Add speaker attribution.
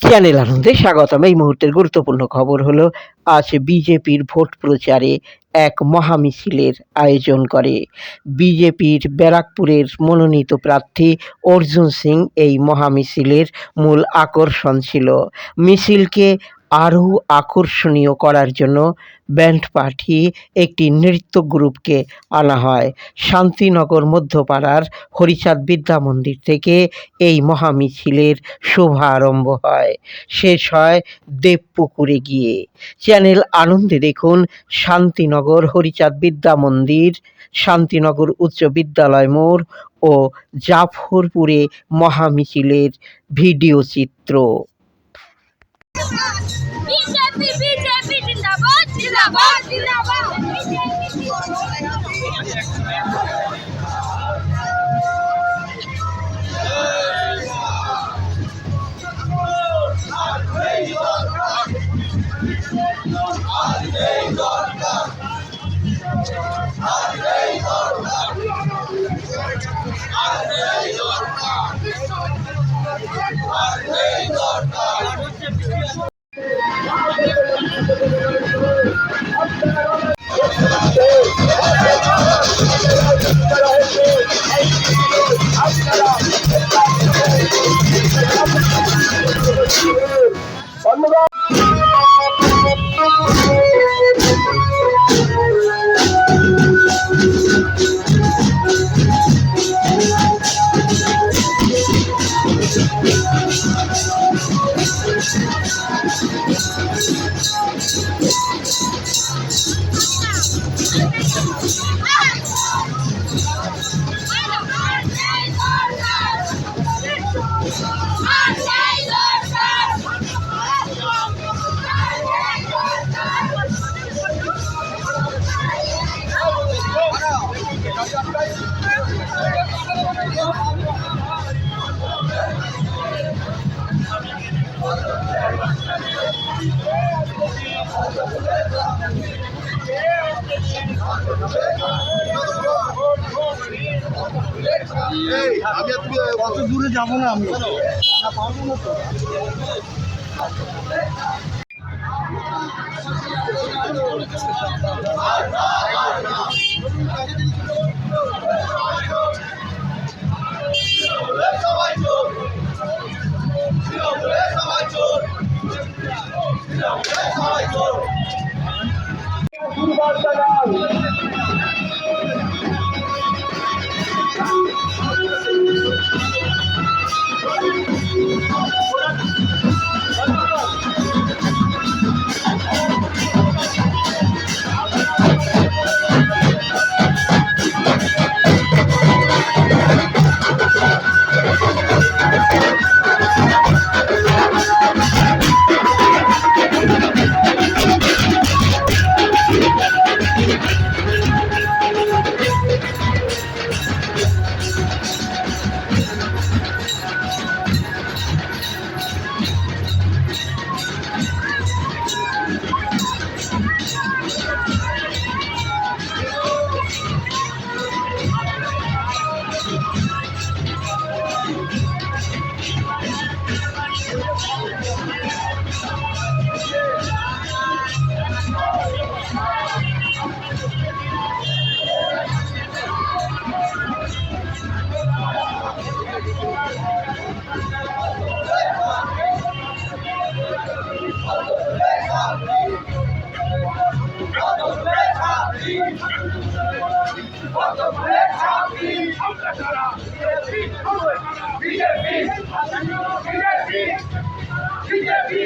Speaker 1: Channel আনন্দে স্বাগতম। এই মুহূর্তের গুরুত্বপূর্ণ খবর হলো, আজ বিজেপির ভোট প্রচারে এক মহামিছিলের আয়োজন করে। বিজেপির ব্যারাকপুরের মনোনীত প্রার্থী অর্জুন সিং এই মহামিছিলের মূল আকর্ষণ ছিল। মিছিলকে আরও আকর্ষণীয় করার জন্য ব্যান্ড পাঠিয়ে একটি নৃত্য গ্রুপকে আনা হয়। শান্তিনগর মধ্যপাড়ার হরিচাঁদ বিদ্যা মন্দির থেকে এই মহামিছিলের শুভারম্ভ হয়। শেষ হয় দেবপুকুরে গিয়ে। চ্যানেল আনন্দে দেখুন শান্তিনগর হরিচাঁদ বিদ্যা মন্দির, শান্তিনগর উচ্চ বিদ্যালয় মোড় ও জাফরপুরে মহামিছিলের ভিডিও চিত্র।
Speaker 2: জিন্দাবাদ জিন্দাবাদ
Speaker 3: অত দূরে যাব না আমি। পারব না Gracias.
Speaker 4: বিজেপি